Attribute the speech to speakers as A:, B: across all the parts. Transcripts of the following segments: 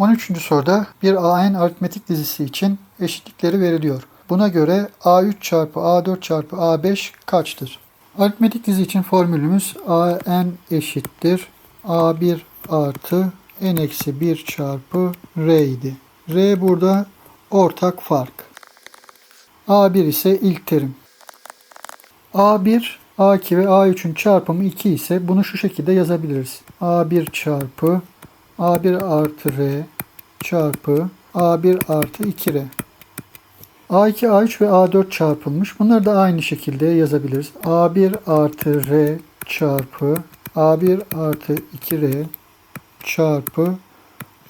A: 13. soruda bir AN aritmetik dizisi için eşitlikleri veriliyor. Buna göre A3 çarpı A4 çarpı A5 kaçtır? Aritmetik dizi için formülümüz AN eşittir. A1 artı N eksi 1 çarpı R idi. R burada ortak fark. A1 ise ilk terim. A1, A2 ve A3'ün çarpımı 2 ise bunu şu şekilde yazabiliriz. A1 çarpı A1 artı R çarpı A1 artı 2R. A2, A3 ve A4 çarpılmış. Bunları da aynı şekilde yazabiliriz. A1 artı R çarpı A1 artı 2R çarpı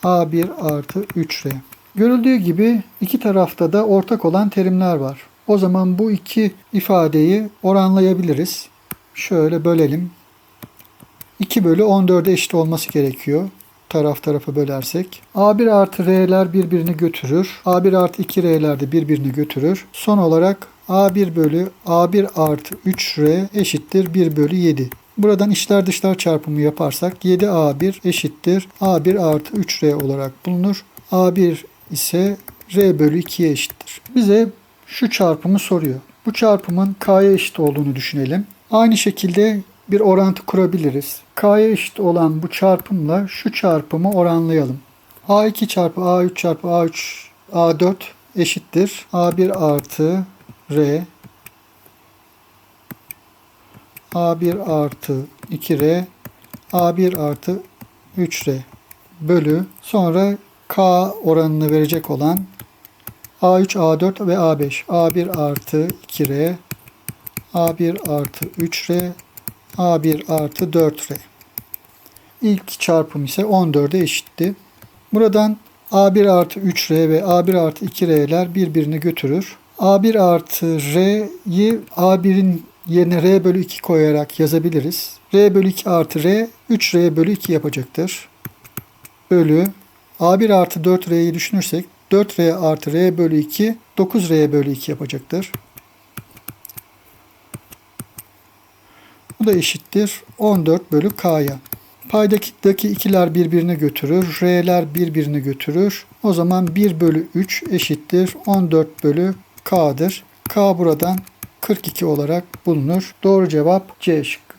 A: A1 artı 3R. Görüldüğü gibi iki tarafta da ortak olan terimler var. O zaman bu iki ifadeyi oranlayabiliriz. Şöyle bölelim. 2 bölü 14'e eşit olması gerekiyor. Taraf tarafa bölersek. A1 artı R'ler birbirini götürür. A1 artı 2R'ler de birbirini götürür. Son olarak A1 bölü A1 artı 3R eşittir 1 bölü 7. Buradan içler dışlar çarpımı yaparsak 7A1 eşittir A1 artı 3R olarak bulunur. A1 ise R bölü 2'ye eşittir. Bize şu çarpımı soruyor. Bu çarpımın K'ya eşit olduğunu düşünelim. Aynı şekilde bir orantı kurabiliriz. K'ya eşit olan bu çarpımla şu çarpımı oranlayalım. A2 çarpı A3 çarpı A3 A4 eşittir. A1 artı R A1 artı 2R A1 artı 3R bölü sonra K oranını verecek olan A3, A4 ve A5. A1 artı 2R A1 artı 3R A1 artı 4R. İlk çarpım ise 14'e eşitti. Buradan A1 artı 3R ve A1 artı 2R'ler birbirini götürür. A1 artı R'yi A1'in yerine R bölü 2 koyarak yazabiliriz. R bölü 2 artı R 3R bölü 2 yapacaktır. Bölü A1 artı 4R'yi düşünürsek 4R artı R bölü 2 9R bölü 2 yapacaktır. Bu da eşittir 14 bölü K'ya. Paydaki ikiler birbirini götürür. R'ler birbirini götürür. O zaman 1 bölü 3 eşittir 14 bölü K'dır. K buradan 42 olarak bulunur. Doğru cevap C şıkkı.